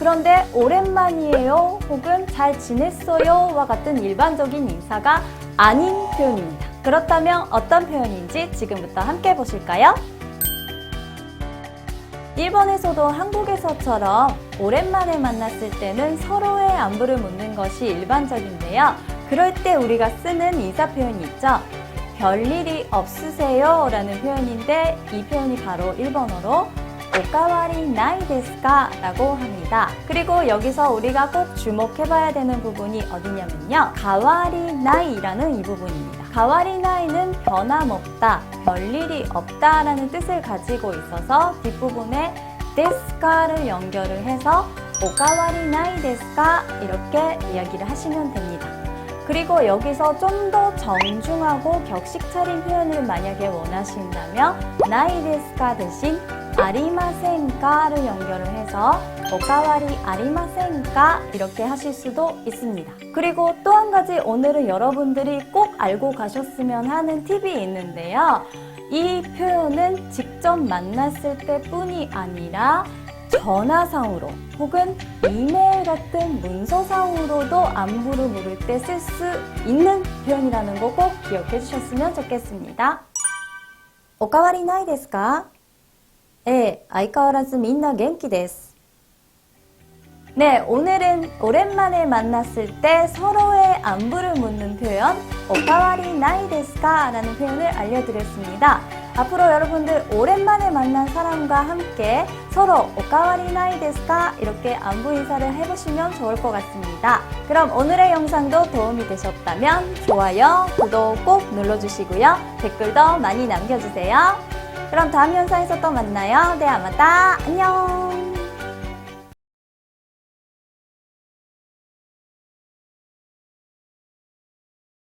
그런데 오랜만이에요 혹은 잘 지냈어요와 같은 일반적인 인사가 아닌 표현입니다 그렇다면 어떤 표현인지 지금부터 함께 보실까요? 일본에서도 한국에서처럼 오랜만에 만났을 때는 서로의 안부를 묻는 것이 일반적인데요. 그럴 때 우리가 쓰는 인사 표현이 있죠. 별일이 없으세요? 라는 표현인데 이 표현이 바로 일본어로 오카와리 나이 데스까? 라고 합니다. 그리고 여기서 우리가 꼭 주목해봐야 되는 부분이 어디냐면요. 가와리 나이라는 이 부분입니다. 가와리 나이는 변함없다, 별일이 없다 라는 뜻을 가지고 있어서 뒷부분에 데스카를 연결을 해서 오카와리 나이 데스까? 이렇게 이야기를 하시면 됩니다. 그리고 여기서 좀 더 정중하고 격식 차린 표현을 만약에 원하신다면 나이 데스까 대신 아리마센가를 연결을 해서 오가와리 아리마센가 이렇게 하실 수도 있습니다. 그리고 또 한 가지 오늘은 여러분들이 꼭 알고 가셨으면 하는 팁이 있는데요. 이 표현은 직접 만났을 때뿐이 아니라 전화상으로 혹은 이메일 같은 문서상으로도 안부를 물을 때 쓸 수 있는 표현이라는 거 꼭 기억해 주셨으면 좋겠습니다. 오가와리 나이 데스까? ええ、相変わらずみんな元気です。 네, 오늘은 오랜만에 만났을 때 서로의 안부를 묻는 표현 오카와리 나이 데스까? 라는 표현을 알려드렸습니다. 앞으로 여러분들 오랜만에 만난 사람과 함께 서로 오카와리 나이 데스까? 이렇게 안부 인사를 해보시면 좋을 것 같습니다. 그럼 오늘의 영상도 도움이 되셨다면 좋아요, 구독 꼭 눌러주시고요. 댓글도 많이 남겨주세요. 그럼 다음 영상에서 또 만나요. 네, 아마다 안녕!